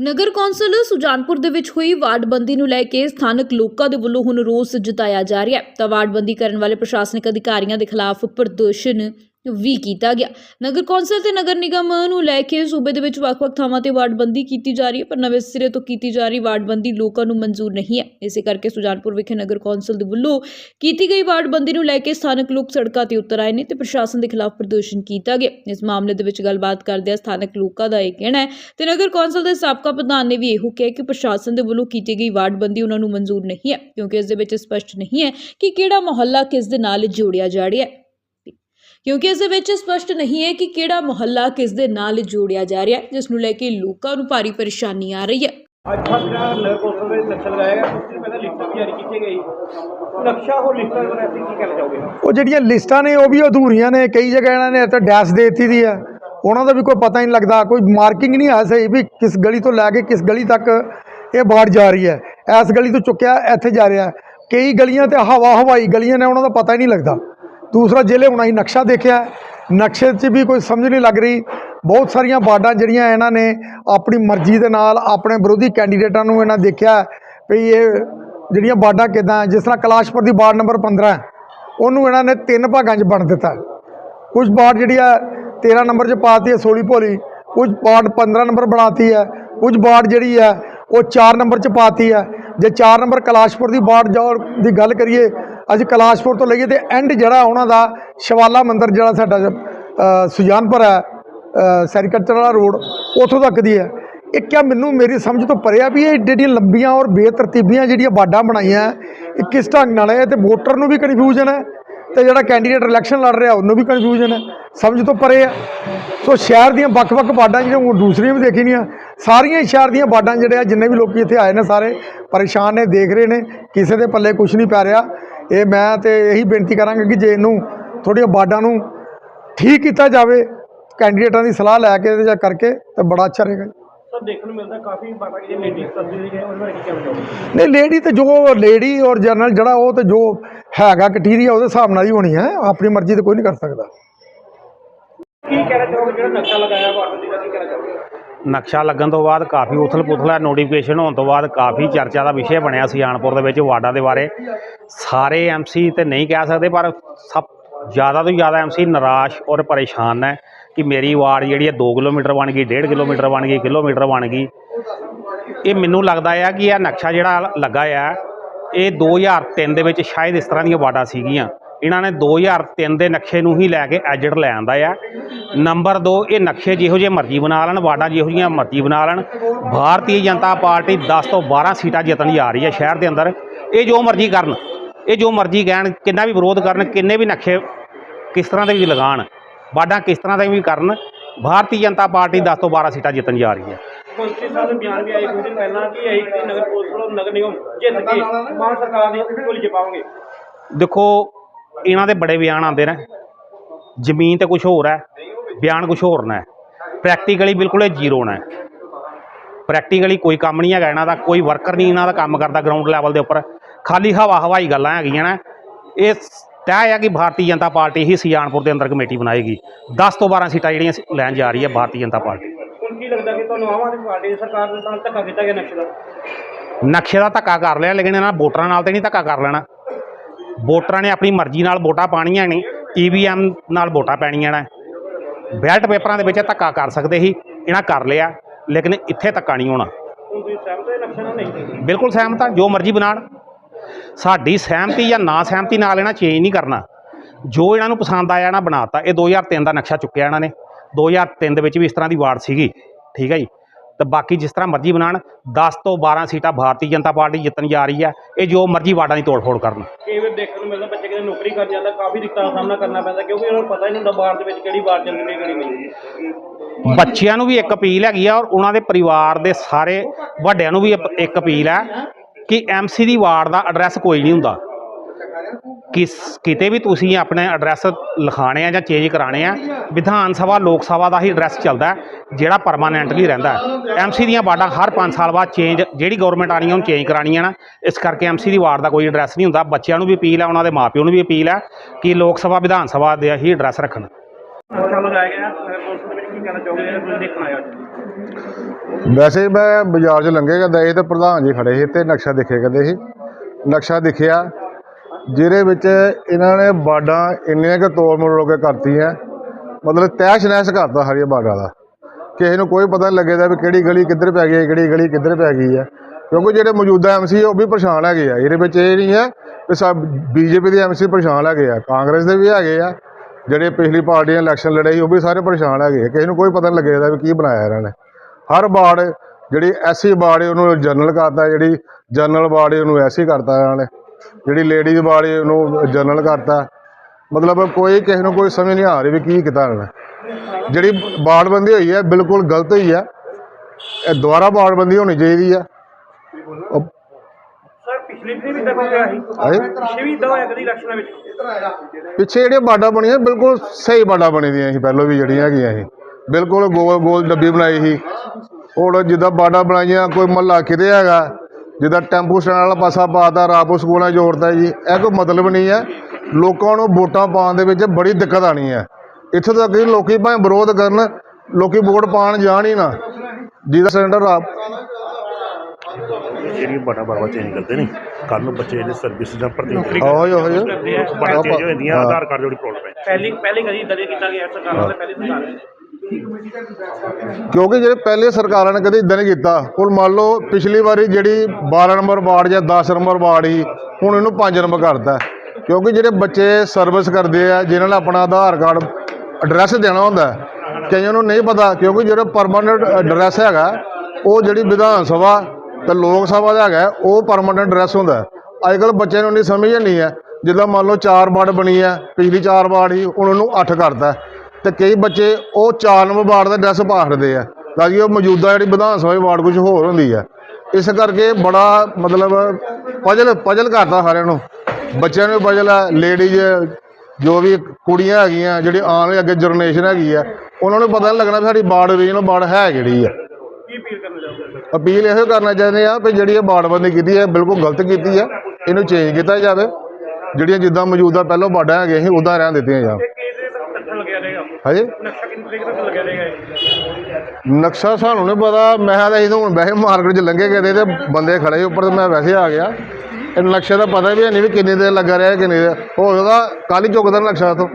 ਨਗਰ council Sujanpur ਦੇ ਵਿੱਚ ਹੋਈ ਵਾਰਡਬੰਦੀ ਨੂੰ ਲੈ ਕੇ ਸਥਾਨਕ ਲੋਕਾਂ ਦੇ ਵੱਲੋਂ ਹੁਣ ਰੋਸ ਜਤਾਇਆ ਜਾ ਰਿਹਾ ਹੈ। ਤਾਂ ਵਾਰਡਬੰਦੀ ਕਰਨ ਵਾਲੇ ਪ੍ਰਸ਼ਾਸਨਿਕ ਅਧਿਕਾਰੀਆਂ ਦੇ ਖਿਲਾਫ ਪ੍ਰਦਰਸ਼ਨ ਵੀ ਕੀਤਾ ਗਿਆ। ਨਗਰ ਕੌਂਸਲ ਤੇ ਨਗਰ ਨਿਗਮ ਨੂੰ ਲੈ ਕੇ ਸੂਬੇ ਦੇ ਵਿੱਚ ਵੱਖ-ਵੱਖ ਥਾਵਾਂ ਤੇ ਵਾਰਡਬੰਦੀ ਕੀਤੀ ਜਾ ਰਹੀ ਹੈ, ਪਰ ਨਵੇਂ ਸਿਰੇ ਤੋਂ ਕੀਤੀ ਜਾ ਰਹੀ ਵਾਰਡਬੰਦੀ ਲੋਕਾਂ ਨੂੰ ਮਨਜ਼ੂਰ ਨਹੀਂ ਹੈ। ਇਸੇ ਕਰਕੇ ਸੁਜਾਨਪੁਰ ਵਿਖੇ ਨਗਰ ਕੌਂਸਲ ਦੇ ਵੱਲੋਂ ਕੀਤੀ ਗਈ ਵਾਰਡਬੰਦੀ ਨੂੰ ਲੈ ਕੇ ਸਥਾਨਕ ਲੋਕ ਸੜਕਾਂ ਤੇ ਉਤਰ ਆਏ ਨੇ ਤੇ ਪ੍ਰਸ਼ਾਸਨ ਦੇ ਖਿਲਾਫ ਪ੍ਰਦਰਸ਼ਨ ਕੀਤਾ ਗਿਆ। ਇਸ ਮਾਮਲੇ ਦੇ ਵਿੱਚ ਗੱਲਬਾਤ ਕਰਦਿਆਂ ਸਥਾਨਕ ਲੋਕਾਂ ਦਾ ਇਹ ਕਹਿਣਾ ਹੈ ਤੇ ਨਗਰ ਕੌਂਸਲ ਦੇ ਸਾਬਕਾ ਪ੍ਰਧਾਨ ਨੇ ਵੀ ਇਹੋ ਕਿਹਾ ਕਿ ਪ੍ਰਸ਼ਾਸਨ ਦੇ ਵੱਲੋਂ ਕੀਤੀ ਗਈ ਵਾਰਡਬੰਦੀ ਉਹਨਾਂ ਨੂੰ ਮਨਜ਼ੂਰ ਨਹੀਂ ਹੈ, ਕਿਉਂਕਿ ਇਸ ਦੇ ਵਿੱਚ ਸਪਸ਼ਟ ਨਹੀਂ ਹੈ ਕਿ ਕਿਹੜਾ ਮੁਹੱਲਾ ਕਿਸ ਦੇ ਨਾਲ ਜੋੜਿਆ ਜਾ ਰਿਹਾ ਹੈ। ਕਿਉਂਕਿ ਇਸ ਦੇ ਵਿੱਚ ਸਪਸ਼ਟ ਨਹੀਂ ਹੈ ਕਿ ਕਿਹੜਾ ਮੁਹੱਲਾ ਕਿਸ ਦੇ ਨਾਲ ਜੋੜਿਆ ਜਾ ਰਿਹਾ ਹੈ ਜਿਸ ਨੂੰ ਲੈ ਕੇ ਲੋਕਾਂ ਨੂੰ ਭਾਰੀ ਪਰੇਸ਼ਾਨੀ ਆ ਰਹੀ ਹੈ। ਅੱਜ ਜਿਹੜਾ ਨਗਰ ਕੌਂਸਲ ਦੇ ਨਕਸ਼ਾ ਲਗਾਇਆ ਗਿਆ। ਉਸ ਤੋਂ ਪਹਿਲਾਂ ਲਿਸਟਾਂ ਵੀ ਜਾਰੀ ਕੀਤੀ ਗਈ ਨਕਸ਼ਾ ਹੋਰ ਲਿਸਟਾਂ ਬਾਰੇ ਤੁਸੀਂ ਕੀ ਕਹਿਣਾ ਚਾਹੋਗੇ? ਉਹ ਜਿਹੜੀਆਂ ਲਿਸਟਾਂ ਨੇ ਉਹ ਵੀ ਅਧੂਰੀਆਂ ਨੇ। ਕਈ ਜਗ੍ਹਾ ਇਹਨਾਂ ਨੇ ਤਾਂ ਡੈਸ ਦੇ ਦਿੱਤੀ ਦੀ ਹੈ ਉਹਨਾਂ ਦਾ ਵੀ ਕੋਈ ਪਤਾ ਹੀ ਨਹੀਂ ਲੱਗਦਾ। ਕੋਈ ਮਾਰਕਿੰਗ ਨਹੀਂ ਹੈ ਸਹੀ ਵੀ ਕਿਸ ਗਲੀ ਤੋਂ ਲੈ ਕੇ ਕਿਸ ਗਲੀ ਤੱਕ ਇਹ ਬਾੜ ਜਾ ਰਹੀ ਹੈ। ਇਸ ਗਲੀ ਤੋਂ ਚੁੱਕਿਆ ਇੱਥੇ ਜਾ ਰਿਹਾ। ਕਈ ਗਲੀਆਂ ਤੇ ਹਵਾ ਹਵਾਈ ਗਲੀਆਂ ਨੇ ਉਹਨਾਂ ਦਾ ਪਤਾ ਹੀ ਨਹੀਂ ਲੱਗਦਾ। ਦੂਸਰਾ ਜ਼ਿਲ੍ਹੇ ਹੁਣ ਅਸੀਂ ਨਕਸ਼ਾ ਦੇਖਿਆ ਨਕਸ਼ੇ 'ਚ ਵੀ ਕੋਈ ਸਮਝ ਨਹੀਂ ਲੱਗ ਰਹੀ। ਬਹੁਤ ਸਾਰੀਆਂ ਵਾਰਡਾਂ ਜਿਹੜੀਆਂ ਇਹਨਾਂ ਨੇ ਆਪਣੀ ਮਰਜ਼ੀ ਦੇ ਨਾਲ ਆਪਣੇ ਵਿਰੋਧੀ ਕੈਂਡੀਡੇਟਾਂ ਨੂੰ ਇਹਨਾਂ ਦੇਖਿਆ ਵੀ ਇਹ ਜਿਹੜੀਆਂ ਵਾਰਡਾਂ ਕਿੱਦਾਂ ਜਿਸ ਤਰ੍ਹਾਂ ਕਲਾਸ਼ਪੁਰ ਦੀ ਵਾਰਡ ਨੰਬਰ 15 ਉਹਨੂੰ ਇਹਨਾਂ ਨੇ ਤਿੰਨ ਭਾਗਾਂ 'ਚ ਵੰਡ ਦਿੱਤਾ ਕੁਝ ਵਾਰਡ ਜਿਹੜੀ ਆ 13 ਨੰਬਰ 'ਚ ਪਾਤੀ ਹੈ ਸੋਲੀ ਭੋਲੀ, ਕੁਝ ਵਾਰਡ 15 ਨੰਬਰ ਬਣਾਤੀ ਹੈ, ਕੁਝ ਵਾਰਡ ਜਿਹੜੀ ਹੈ ਉਹ 4 ਨੰਬਰ 'ਚ ਪਾਤੀ ਹੈ। ਜੇ 4 ਨੰਬਰ ਕਲਾਸ਼ਪੁਰ ਦੀ ਵਾਰਡ ਜੋ ਦੀ ਗੱਲ ਕਰੀਏ ਅੱਜ ਕਲਾਸ਼ਪੁਰ ਤੋਂ ਲਈਏ ਤੇ ਐਂਡ ਜਿਹੜਾ ਉਹਨਾਂ ਦਾ ਸ਼ਿਵਾਲਾ ਮੰਦਿਰ ਜਿਹੜਾ ਸਾਡਾ ਸੁਜਾਨਪੁਰ ਹੈ ਸੈਰੀਕਲਚਰ ਵਾਲਾ ਰੋਡ ਉੱਥੋਂ ਤੱਕ ਦੀ ਹੈ। ਇਹ ਕਿਆ ਮੈਨੂੰ ਮੇਰੀ ਸਮਝ ਤੋਂ ਪਰੇ ਆ ਵੀ ਇਹ ਜਿਹੜੀਆਂ ਲੰਬੀਆਂ ਔਰ ਬੇਤਰਤੀਬੀਆਂ ਜਿਹੜੀਆਂ ਵਾਰਡਾਂ ਬਣਾਈਆਂ, ਇਹ ਕਿਸ ਢੰਗ ਨਾਲ ਹੈ? ਤੇ ਵੋਟਰ ਨੂੰ ਵੀ ਕਨਫਿਊਜ਼ਨ ਹੈ ਤੇ ਜਿਹੜਾ ਕੈਂਡੀਡੇਟ ਇਲੈਕਸ਼ਨ ਲੜ ਰਿਹਾ, ਉਹਨੂੰ ਵੀ ਕਨਫਿਊਜ਼ਨ ਹੈ। ਸਮਝ ਤੋਂ ਪਰੇ ਆ ਸੋ ਸ਼ਹਿਰ ਦੀਆਂ ਵੱਖ-ਵੱਖ ਵਾਰਡਾਂ ਜਿਹੜੀਆਂ, ਉਹ ਦੂਸਰੀਆਂ ਵੀ ਦੇਖੀ ਦੇਖੀਆਂ ਸਾਰੀਆਂ ਸ਼ਹਿਰ ਦੀਆਂ ਬਾਡਾਂ ਜਿਹੜੇ ਆ, ਜਿੰਨੇ ਵੀ ਲੋਕੀ ਇੱਥੇ ਆਏ ਨੇ ਸਾਰੇ, ਪਰੇਸ਼ਾਨ ਨੇ, ਦੇਖ ਰਹੇ ਨੇ, ਕਿਸੇ ਦੇ ਪੱਲੇ ਕੁਝ ਨਹੀਂ ਪੈ ਰਿਹਾ। ਇਹ ਮੈਂ ਤੇ ਇਹੀ ਬੇਨਤੀ ਕਰਾਂਗਾ ਕਿ ਜੇ ਇਹਨੂੰ ਥੋੜ੍ਹੀਆਂ ਵਾਰਡਾਂ ਨੂੰ ਠੀਕ ਕੀਤਾ ਜਾਵੇ ਕੈਂਡੀਡੇਟਾਂ ਦੀ ਸਲਾਹ ਲੈ ਕੇ ਜਾਂ ਕਰਕੇ ਤਾਂ ਬੜਾ ਅੱਛਾ ਰਹੇਗਾ ਸਰ ਦੇਖਣ ਨੂੰ ਮਿਲਦਾ ਕਾਫੀ ਬਾਤਾਂ ਕਿ ਲੇਡੀਜ਼ ਤਬਦੀਲੀ ਹੈ ਉਹਨਾਂ ਬਾਰੇ ਕੀ ਕਹਿਣਾ ਚਾਹੋਗੇ? ਨਹੀਂ ਲੇਡੀ ਤੇ ਜੋ ਲੇਡੀ ਔਰ ਜਨਰਲ ਜਿਹੜਾ ਉਹ ਤੇ ਜੋ ਹੈਗਾ ਕਟੀਰੀਆ ਉਹਦੇ ਹਿਸਾਬ ਨਾਲ ਹੀ ਹੋਣੀ ਹੈ। ਆਪਣੀ ਮਰਜ਼ੀ ਤੇ ਕੋਈ ਨਹੀਂ ਕਰ ਸਕਦਾ। ਕੀ ਕਹਿਣਾ ਚਾਹੋਗੇ? ਜਿਹੜਾ ਨਕਸ਼ਾ ਲਗਾਇਆ ਵਾਰਡ ਦਾ ਕੀ ਕਹਿਣਾ ਚਾਹੋਗੇ? ਨਕਸ਼ਾ ਲੱਗਣ ਤੋਂ ਬਾਅਦ ਕਾਫੀ ਉਥਲ-ਪੁਥਲ ਨੋਟੀਫਿਕੇਸ਼ਨ ਹੋਣ ਤੋਂ ਬਾਅਦ ਕਾਫੀ ਚਰਚਾ ਦਾ ਵਿਸ਼ੇ ਬਣਿਆ ਸੀ ਸਿਆਣਪੁਰ ਦੇ ਵਿੱਚ ਵਾਰਡਾਂ ਦੇ ਬਾਰੇ। ਸਾਰੇ ਐਮਸੀ ਤੇ ਨਹੀਂ ਕਹਿ ਸਕਦੇ, ਪਰ ਸਭ ਜ਼ਿਆਦਾ ਤੋਂ ਜ਼ਿਆਦਾ ਐਮਸੀ ਨਿਰਾਸ਼ ਔਰ ਪਰੇਸ਼ਾਨ ਹੈ ਕਿ ਮੇਰੀ ਵਾਰਡ ਜਿਹੜੀ ਹੈ 2 ਕਿਲੋਮੀਟਰ ਬਣ ਗਈ 1.5 ਕਿਲੋਮੀਟਰ ਬਣ ਗਈ, ਕਿਲੋਮੀਟਰ ਬਣ ਗਈ। ਇਹ ਮੈਨੂੰ ਲੱਗਦਾ ਆ ਕਿ ਇਹ ਨਕਸ਼ਾ ਜਿਹੜਾ ਲੱਗਾ ਆ, ਇਹ 2003 ਦੇ ਵਿੱਚ ਸ਼ਾਇਦ ਇਸ ਤਰ੍ਹਾਂ ਦੀਆਂ ਵਾਰਡਾਂ ਸੀਗੀਆਂ। ਇਹਨਾਂ ਨੇ 2003 ਦੇ ਨਕਸ਼ੇ ਨੂੰ ਹੀ ਲੈ ਕੇ ਐਜਟ ਲੈ ਆਂਦਾ ਆ। ਨੰਬਰ 2 ਇਹ ਨਕਸ਼ੇ ਜਿਹੋ ਜਿਹੇ ਮਰਜ਼ੀ ਬਣਾ ਲੈਣ ਵਾਰਡਾਂ ਜਿਹੋ ਜਿਹੀਆਂ ਮਰਜ਼ੀ ਬਣਾ ਲੈਣ। ਭਾਰਤੀ ਜਨਤਾ ਪਾਰਟੀ 10 ਤੋਂ 12 ਸੀਟਾਂ ਜਿੱਤਣ ਜਾ ਰਹੀ ਹੈ ਸ਼ਹਿਰ ਦੇ ਅੰਦਰ। ਇਹ ਜੋ ਮਰਜ਼ੀ ਕਰਨ ਇਹ ਜੋ ਮਰਜ਼ੀ ਕਹਿਣ ਕਿੰਨਾ ਵੀ ਵਿਰੋਧ ਕਰਨ ਕਿੰਨੇ ਵੀ ਨਕਸ਼ੇ ਕਿਸ ਤਰ੍ਹਾਂ ਦੇ ਵੀ ਲਗਾਉਣ ਵਾਰਡਾਂ ਕਿਸ ਤਰ੍ਹਾਂ ਦੇ ਵੀ ਕਰਨ ਭਾਰਤੀ ਜਨਤਾ ਪਾਰਟੀ 10 ਤੋਂ 12 ਸੀਟਾਂ ਜਿੱਤਣ ਜਾ ਰਹੀ ਹੈ। ਸਾਹਿਬ ਦੇ ਬਿਆਨ ਵੀ ਆਏ ਕੁਝ ਦਿਨ ਪਹਿਲਾਂ ਕਿ ਨਗਰ ਕੌਂਸਲ ਨਗਰ ਨਿਗਮ ਜਿੱਤ ਕੇ ਮਾਨ ਸਰਕਾਰ ਦੀ ਚ ਪਾਵਾਂਗੇ ਦੇਖੋ ਇਹਨਾਂ ਦੇ ਬੜੇ ਬਿਆਨ ਆਉਂਦੇ ਨੇ। ਜ਼ਮੀਨ ਤੇ ਕੁਝ ਹੋਰ ਹੈ ਬਿਆਨ ਕੁਝ ਹੋਰ ਨੇ। ਪ੍ਰੈਕਟੀਕਲੀ ਬਿਲਕੁਲ ਇਹ ਜ਼ੀਰੋ ਨੇ। ਪ੍ਰੈਕਟੀਕਲੀ ਕੋਈ ਕੰਮ ਨਹੀਂ ਹੈਗਾ ਇਹਨਾਂ ਦਾ ਕੋਈ ਵਰਕਰ ਨਹੀਂ ਇਹਨਾਂ ਦਾ ਕੰਮ ਕਰਦਾ ਗਰਾਊਂਡ ਲੈਵਲ ਦੇ ਉੱਪਰ। ਖਾਲੀ ਹਵਾ ਹਵਾਈ ਗੱਲਾਂ ਹੈਗੀਆਂ ਨੇ। ਇਹ ਤੈਅ ਹੈ ਕਿ ਭਾਰਤੀ ਜਨਤਾ ਪਾਰਟੀ ਹੀ ਸਿਆਣਪੁਰ ਦੇ ਅੰਦਰ ਕਮੇਟੀ ਬਣਾਏਗੀ। 10 ਤੋਂ 12 ਸੀਟਾਂ ਜਿਹੜੀਆਂ ਲੈਣ ਜਾ ਰਹੀ ਹੈ ਭਾਰਤੀ ਜਨਤਾ ਪਾਰਟੀ। ਹੁਣ ਕੀ ਲੱਗਦਾ ਕਿ ਤੁਹਾਨੂੰ ਆਮ ਆਦਮੀ ਪਾਰਟੀ ਦੀ ਸਰਕਾਰ ਦੇ ਨਾਲ ਧੱਕਾ ਕੀਤਾ ਗਿਆ ਨਕਸ਼ੇ ਦਾ? ਨਕਸ਼ੇ ਦਾ ਧੱਕਾ ਕਰ ਲਿਆ ਲੇਕਿਨ ਇਹਨਾਂ ਵੋਟਰਾਂ ਨਾਲ ਤੇ ਨਹੀਂ ਧੱਕਾ ਕਰ ਲੈਣਾ। ਵੋਟਰਾਂ ਨੇ ਆਪਣੀ ਮਰਜ਼ੀ ਨਾਲ ਵੋਟਾਂ ਪਾਣੀਆਂ ਨਹੀਂ ਈਵੀਐਮ ਨਾਲ ਵੋਟਾਂ ਪੈਣੀਆਂ ਨੇ। ਬੈਲਟ ਪੇਪਰਾਂ ਦੇ ਵਿੱਚ ਧੱਕਾ ਕਰ ਸਕਦੇ ਸੀ, ਇਹਨਾਂ ਕਰ ਲਿਆ, ਲੇਕਿਨ ਇੱਥੇ ਧੱਕਾ ਨਹੀਂ ਹੋਣਾ। ਬਿਲਕੁਲ ਸਹਿਮਤ ਆ, ਜੋ ਮਰਜ਼ੀ ਬਣਾਉਣ। ਸਾਡੀ ਸਹਿਮਤੀ ਜਾਂ ਨਾ ਸਹਿਮਤੀ ਨਾਲ ਇਹਨਾਂ ਚੇਂਜ ਨਹੀਂ ਕਰਨਾ। ਜੋ ਇਹਨਾਂ ਨੂੰ ਪਸੰਦ ਆਇਆ ਨਾ ਬਣਾਤਾ। ਇਹ 2003 ਦਾ ਨਕਸ਼ਾ ਚੁੱਕਿਆ ਇਹਨਾਂ ਨੇ। 2003 ਦੇ ਵਿੱਚ ਵੀ ਇਸ ਤਰ੍ਹਾਂ ਦੀ ਵਾਰਡ ਸੀਗੀ। ਠੀਕ ਹੈ ਜੀ। ਤੇ ਬਾਕੀ ਜਿਸ ਤਰ੍ਹਾਂ ਮਰਜ਼ੀ ਬਣਾਉਣ 10 ਤੋਂ 12 ਸੀਟਾਂ ਭਾਰਤੀ ਜਨਤਾ ਪਾਰਟੀ ਜਿੱਤਣ ਜਾ ਰਹੀ ਹੈ ਇਹ ਜੋ ਮਰਜ਼ੀ ਵਾਰਡਾਂ ਦੀ ਤੋੜ-ਫੋੜ ਕਰਨ। ਕਈ ਵਾਰ ਦੇਖਣ ਨੂੰ ਮਿਲਦਾ ਬੱਚੇ ਕਿਤੇ ਨੌਕਰੀ ਕਰਨ ਜਾਂਦਾ ਕਾਫੀ ਦਿੱਕਤਾਂ ਦਾ ਸਾਹਮਣਾ ਕਰਨਾ ਪੈਂਦਾ ਕਿਉਂਕਿ ਉਹਨਾਂ ਨੂੰ ਪਤਾ ਹੀ ਨਹੀਂ ਹੁੰਦਾ ਬਾਹਰ ਦੇ ਵਿੱਚ ਕਿਹੜੀ ਬਾਹਰ ਚੱਲਦੀ ਹੈ ਕਿਹੜੀ ਨਹੀਂ ਬੱਚਿਆਂ ਨੂੰ ਵੀ ਇੱਕ ਅਪੀਲ ਹੈਗੀ ਆ ਔਰ ਉਹਨਾਂ ਦੇ ਪਰਿਵਾਰ ਦੇ ਸਾਰੇ ਵੱਡਿਆਂ ਨੂੰ ਵੀ ਇੱਕ ਅਪੀਲ ਹੈ ਕਿ ਐਮਸੀ ਦੀ ਵਾਰਡ ਦਾ ਐਡਰੈਸ ਕੋਈ ਨਹੀਂ ਹੁੰਦਾ। ਕਿਸ ਕਿਤੇ ਵੀ ਤੁਸੀਂ ਆਪਣੇ ਐਡਰੈਸ ਲਿਖਾਣੇ ਆ ਜਾਂ ਚੇਂਜ ਕਰਾਣੇ ਆ, ਵਿਧਾਨ ਸਭਾ, ਲੋਕ ਸਭਾ ਦਾ ਹੀ ਐਡਰੈਸ ਚੱਲਦਾ ਜਿਹੜਾ ਪਰਮਾਨੈਂਟਲੀ ਰਹਿੰਦਾ ਐਮਸੀ ਦੀਆਂ ਵਾਰਡਾਂ ਹਰ 5 ਸਾਲ ਬਾਅਦ ਚੇਂਜ ਜਿਹੜੀ ਗਵਰਨਮੈਂਟ ਆਣੀ ਉਹਨੂੰ ਚੇਂਜ ਕਰਾਣੀਆਂ ਨਾ। ਇਸ ਕਰਕੇ ਐਮਸੀ ਦੀ ਵਾਰਡ ਦਾ ਕੋਈ ਐਡਰੈਸ ਨਹੀਂ ਹੁੰਦਾ, ਬੱਚਿਆਂ ਨੂੰ ਵੀ ਅਪੀਲ ਹੈ, ਉਹਨਾਂ ਦੇ ਮਾਪਿਓ ਨੂੰ ਵੀ ਅਪੀਲ ਹੈ ਕਿ ਲੋਕ ਸਭਾ, ਵਿਧਾਨ ਸਭਾ ਦੇ ਹੀ ਐਡਰੈਸ ਰੱਖਣ। ਵੈਸੇ ਮੈਂ ਬਾਜ਼ਾਰ 'ਚ ਲੰਘੇ ਕਰਦਾ ਇਹ ਤੇ ਪ੍ਰਧਾਨ ਜੀ ਖੜੇ ਸੀ ਤੇ ਨਕਸ਼ਾ ਦੇਖੇ ਕਰਦੇ ਸੀ। ਨਕਸ਼ਾ ਦਿਖਿਆ ਜਿਹਦੇ ਵਿੱਚ ਇਹਨਾਂ ਨੇ ਬਾਡਾਂ ਇੰਨੀਆਂ ਕਿ ਤੋੜ ਮੋੜ ਕੇ ਕਰਤੀਆਂ। ਮਤਲਬ ਤੈਸ਼ ਨੈਸ਼ ਕਰਤਾ ਹਰੀਆ ਬਾਡਾਂ ਦਾ। ਕਿਸੇ ਨੂੰ ਕੋਈ ਪਤਾ ਨਹੀਂ ਲੱਗੇਦਾ ਵੀ ਕਿਹੜੀ ਗਲੀ ਕਿੱਧਰ ਪੈ ਗਈ ਹੈ, ਕਿਹੜੀ ਗਲੀ ਕਿੱਧਰ ਪੈ ਗਈ ਹੈ। ਕਿਉਂਕਿ ਜਿਹੜੇ ਮੌਜੂਦਾ ਐਮਸੀ ਉਹ ਵੀ ਪਰੇਸ਼ਾਨ ਹੈਗੇ ਆ। ਇਹਦੇ ਵਿੱਚ ਇਹ ਨਹੀਂ ਹੈ ਕਿ ਸਭ ਬੀਜੇਪੀ ਦੇ ਐਮਸੀ ਪਰੇਸ਼ਾਨ ਹੈਗੇ ਆ, ਕਾਂਗਰਸ ਦੇ ਵੀ ਹੈਗੇ ਆ। ਜਿਹੜੇ ਪਿਛਲੀ ਪਾਰਟੀਆਂ ਇਲੈਕਸ਼ਨ ਲੜੇ ਸੀ, ਉਹ ਵੀ ਸਾਰੇ ਪਰੇਸ਼ਾਨ ਹੈਗੇ ਆ। ਕਿਸੇ ਨੂੰ ਕੋਈ ਪਤਾ ਨਹੀਂ ਲੱਗੇਦਾ ਵੀ ਕੀ ਬਣਾਇਆ ਇਹਨਾਂ ਨੇ। ਹਰ ਵਾਰਡ ਜਿਹੜੀ ਐਸੀ ਵਾਰਡ ਹੈ ਉਹਨੂੰ ਜਨਰਲ ਕਰਤਾ, ਜਿਹੜੀ ਜਨਰਲ ਵਾਰਡ ਹੈ ਉਹਨੂੰ ਐਸੀ ਕਰਤਾ ਇਹਨਾਂ ਨੇ। ਜਿਹੜੀ ਲੇਡੀਜ਼ ਹੈ ਉਹਨੂੰ ਜਨਰਲ ਕਰਤਾ। ਮਤਲਬ ਕੋਈ ਕਿਸੇ ਨੂੰ ਕੋਈ ਸਮਝ ਨਹੀਂ ਆ ਰਹੀ ਵੀ ਕੀ ਕੀਤਾ ਇਹਨਾਂ। ਨੇ ਜਿਹੜੀ ਬਾੜਬੰਦੀ ਹੋਈ ਹੈ ਬਿਲਕੁਲ ਗਲਤ ਹੋਈ ਹੈ। ਇਹ ਦੁਬਾਰਾ ਬਾੜਬੰਦੀ ਹੋਣੀ ਚਾਹੀਦੀ ਹੈ। ਪਿੱਛੇ ਜਿਹੜੀਆਂ ਬਾਡਾਂ ਬਣੀਆਂ ਬਿਲਕੁਲ ਸਹੀ ਬਾਡਾਂ ਬਣੀ ਦੀਆਂ ਸੀ ਪਹਿਲਾਂ ਵੀ ਜਿਹੜੀਆਂ ਹੈਗੀਆਂ ਸੀ। ਬਿਲਕੁਲ ਗੋਲ ਗੋਲ ਡੱਬੀ ਬਣਾਈ ਸੀ। ਹੁਣ ਜਿੱਦਾਂ ਬਾਡਾਂ ਬਣਾਈਆਂ ਕੋਈ ਮਹੱਲਾ ਕਿਤੇ ਹੈਗਾ ਜਿੱਦਾਂ ਟੈਂਪੂ ਸਟੈਂਡ ਵਾਲਾ ਪਾਸਾ ਪਾਤਾ ਰਾਪੋ ਸਕੂਲਾਂ ਜੋੜਦਾ ਜੀ ਇਹ ਕੋਈ ਮਤਲਬ ਨਹੀਂ ਹੈ। ਲੋਕਾਂ ਨੂੰ ਵੋਟਾਂ ਪਾਉਣ ਦੇ ਵਿੱਚ ਬੜੀ ਦਿੱਕਤ ਆਣੀ ਹੈ। ਇੱਥੋਂ ਤੱਕ ਕਿ ਲੋਕੀ ਭਾਵੇਂ ਵਿਰੋਧ ਕਰਨ ਲੋਕੀ ਵੋਟ ਪਾਉਣ ਜਾਣ ਹੀ ਨਾ। ਜਿਹਦਾ ਸਿਲੰਡਰ ਆ ਜਿਹੜੀ ਬੜਾ ਬੜਾ ਚੇਂਜ ਕਰਦੇ ਨੇ। ਕੱਲ ਨੂੰ ਬੱਚੇ ਜਿਹੜੇ ਸਰਵਿਸ ਜਾਂ ਭਰਤੀ ਨੌਕਰੀ ਉਹੀ ਉਹੀ ਬੜਾ ਚੇਂਜ ਹੋ ਜਾਂਦੀਆਂ ਹਾਂ। ਆਧਾਰ ਕਾਰਡ ਜਿਹੜੀ ਪ੍ਰੋਬਲਮ ਹੈ ਪਹਿਲੀ ਪਹਿਲੀ ਕਦੀ ਇਦਾਂ ਕੀਤਾ ਗਿਆ ਸਰਕਾਰਾਂ ਦੇ ਪਹਿਲੀ ਸਰਕਾਰ। ਨੇ ਕਿਉਂਕਿ ਜਿਹੜੇ ਪਹਿਲੇ ਸਰਕਾਰਾਂ ਨੇ ਕਦੇ ਇਦਾਂ ਨਹੀਂ ਕੀਤਾ। ਹੁਣ ਮੰਨ ਲਓ ਪਿਛਲੀ ਵਾਰੀ ਜਿਹੜੀ 12 ਨੰਬਰ ਵਾਰਡ ਜਾਂ 10 ਨੰਬਰ ਵਾਰਡ ਸੀ, ਹੁਣ ਇਹਨੂੰ 5 ਨੰਬਰ ਕਰਤਾ। ਕਿਉਂਕਿ ਜਿਹੜੇ ਬੱਚੇ ਸਰਵਿਸ ਕਰਦੇ ਆ ਜਿਨ੍ਹਾਂ ਨੇ ਆਪਣਾ ਆਧਾਰ ਕਾਰਡ ਐਡਰੈਸ ਦੇਣਾ ਹੁੰਦਾ, ਕਈਆਂ ਨੂੰ ਨਹੀਂ ਪਤਾ। ਕਿਉਂਕਿ ਜਿਹੜਾ ਪਰਮਾਨੈਂਟ ਐਡਰੈਸ ਹੈਗਾ, ਉਹ ਜਿਹੜੀ ਵਿਧਾਨ ਸਭਾ ਤੇ ਲੋਕ ਸਭਾ ਦਾ ਹੈਗਾ, ਉਹ ਪਰਮਾਨੈਂਟ ਐਡਰੈਸ ਹੁੰਦਾ। ਅੱਜ ਕੱਲ੍ਹ ਬੱਚਿਆਂ ਨੂੰ ਨਹੀਂ ਸਮਝ ਨਹੀਂ ਹੈ। ਜਿੱਦਾਂ ਮੰਨ ਲਓ ਚਾਰ ਵਾਰਡ ਬਣੀ ਹੈ, ਪਿਛਲੀ ਚਾਰ ਵਾਰਡ ਸੀ, ਹੁਣ ਉਹਨੂੰ 8 ਕਰਤਾ। ਤੇ ਕਈ ਬੱਚੇ ਉਹ 4 ਨੰਬਰ ਵਾਰਡ ਦਾ ਐਡਰੈਸ ਪਾ ਛੱਡਦੇ ਆ ਤਾਂ ਕਿ ਉਹ ਮੌਜੂਦਾ ਜਿਹੜੀ ਵਿਧਾਨ ਸਭਾ ਵਾਰਡ ਕੁਝ ਹੋਰ ਹੁੰਦੀ ਹੈ ਇਸ ਕਰਕੇ ਬੜਾ ਮਤਲਬ ਪਜਲ ਪਜਲ ਕਰਦਾ ਸਾਰਿਆਂ ਨੂੰ। ਬੱਚਿਆਂ ਨੂੰ ਪਜਲ ਹੈ ਲੇਡੀਜ਼ ਜੋ ਵੀ ਕੁੜੀਆਂ ਹੈਗੀਆਂ ਜਿਹੜੀ ਆਉਣ ਵਾਲੀ ਅੱਗੇ ਜਨਰੇਸ਼ਨ ਹੈਗੀ ਆ ਉਹਨਾਂ ਨੂੰ ਪਤਾ ਨਹੀਂ ਲੱਗਣਾ ਵੀ ਸਾਡੀ ਬਾੜ ਰੀਜਨਲ ਬਾੜ ਹੈ ਕਿਹੜੀ ਆ। ਕੀ ਅਪੀਲ ਕਰਨਾ ਚਾਹੁੰਦੇ ਅਪੀਲ ਇਹੋ ਕਰਨਾ ਚਾਹੁੰਦੇ ਆ ਵੀ ਜਿਹੜੀ ਇਹ ਬਾੜਬੰਦੀ ਕੀਤੀ ਹੈ ਬਿਲਕੁਲ ਗਲਤ ਕੀਤੀ ਹੈ ਇਹਨੂੰ ਚੇਂਜ ਕੀਤਾ ਜਾਵੇ। ਜਿਹੜੀਆਂ ਜਿੱਦਾਂ ਮੌਜੂਦਾ ਪਹਿਲਾਂ ਬਾੜਾਂ ਹੈਗੀਆਂ ਸੀ ਉਦਾਂ ਰਹਿਣ ਦਿੱਤੀਆਂ ਜਾਣ। ਹਾਂਜੀ? ਨਕਸ਼ਾ ਕਿੰਨੀ ਤਰੀਕ ਤੱਕ ਲੱਗਿਆ ਰਹੇਗਾ ਇਹ? ਨਕਸ਼ਾ ਸਾਨੂੰ ਨਹੀਂ ਪਤਾ। ਮੈਂ ਤਾਂ ਤਾਂ ਹੁਣ ਵੈਸੇ ਮਾਰਕੀਟ 'ਚ ਲੰਘੇ ਗਏ ਤੇ ਬੰਦੇ ਖੜੇ ਉੱਪਰ ਤੇ ਮੈਂ ਵੈਸੇ ਆ ਗਿਆ। ਇਹ ਨਕਸ਼ੇ ਦਾ ਪਤਾ ਵੀ ਨਹੀਂ ਵੀ ਕਿੰਨੀ ਦੇਰ ਲੱਗਾ ਰਿਹਾ ਕਿੰਨੀ ਦੇਰ। ਹੋ ਸਕਦਾ ਕੱਲ੍ਹ ਹੀ ਚੁੱਕਦਾ ਨਕਸ਼ਾ ਤੋਂ